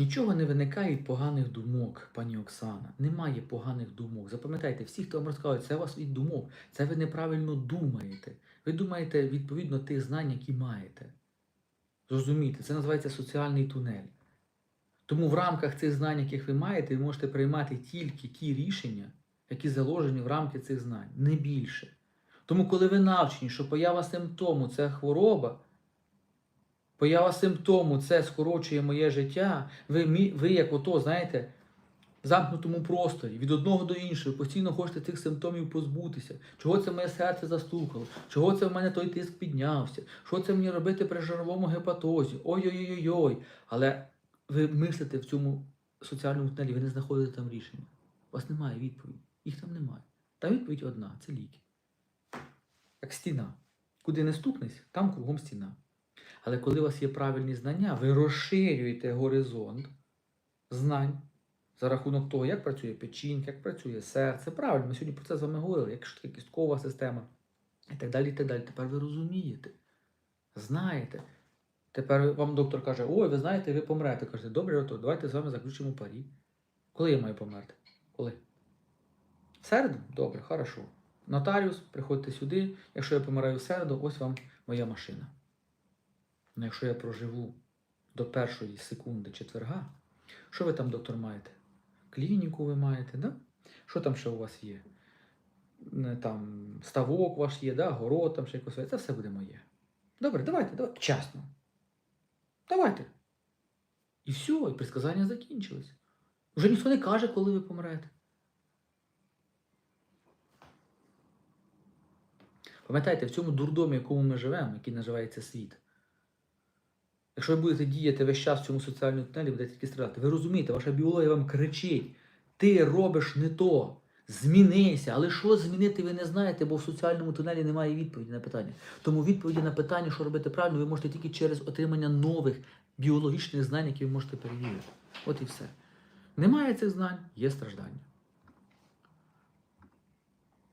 Нічого не виникає від поганих думок, пані Оксана. Немає поганих думок. Запам'ятайте, всі, хто вам розказує, це у вас від думок. Це ви неправильно думаєте. Ви думаєте відповідно тих знань, які маєте. Зрозумійте, це називається соціальний тунель. Тому в рамках цих знань, яких ви маєте, ви можете приймати тільки ті рішення, які заложені в рамки цих знань, не більше. Тому, коли ви навчені, що поява симптому це хвороба, поява симптому це скорочує моє життя, ви, ви як ото, знаєте, в замкнутому просторі, від одного до іншого, постійно хочете цих симптомів позбутися. Чого це моє серце застукало? Чого це в мене той тиск піднявся? Що це мені робити при жировому гепатозі? Ой-ой-ой-ой. Але ви мислите в цьому соціальному тунелі, ви не знаходите там рішення. У вас немає відповіді. Їх там немає. Там відповідь одна це ліки. Як стіна. Куди не стукнись, там кругом стіна. Але коли у вас є правильні знання, ви розширюєте горизонт знань за рахунок того, як працює печінка, як працює серце. Правильно, ми сьогодні про це з вами говорили, як таке кісткова система і так далі. і так далі. Тепер ви розумієте, знаєте. Тепер вам доктор каже: Ой, ви знаєте, ви помрете. Кажете, добре, то давайте з вами заключимо парі. Коли я маю померти? Коли? В середу? Добре, хорошо. Нотаріус, приходьте сюди. Якщо я помираю в середу, ось вам моя машина. Ну, якщо я проживу до першої секунди четверга, що ви там, доктор, маєте? Клініку ви маєте, да? Що там ще у вас є? Там ставок ваш є, да? город там ще якось. Це все буде моє. Добре, давайте, давайте. Чесно. Давайте. І все, і предсказання закінчились. Вже ніхто не каже, коли ви помрете. Пам'ятайте, в цьому дурдомі, в якому ми живемо, який називається світ. Якщо ви будете діяти весь час в цьому соціальному тунелі, будете тільки страдати. Ви розумієте, ваша біологія вам кричить: ти робиш не то, змінися. Але що змінити, ви не знаєте, бо в соціальному тунелі немає відповіді на питання. Тому відповіді на питання, що робити правильно, ви можете тільки через отримання нових біологічних знань, які ви можете перевірити. От і все. Немає цих знань, є страждання.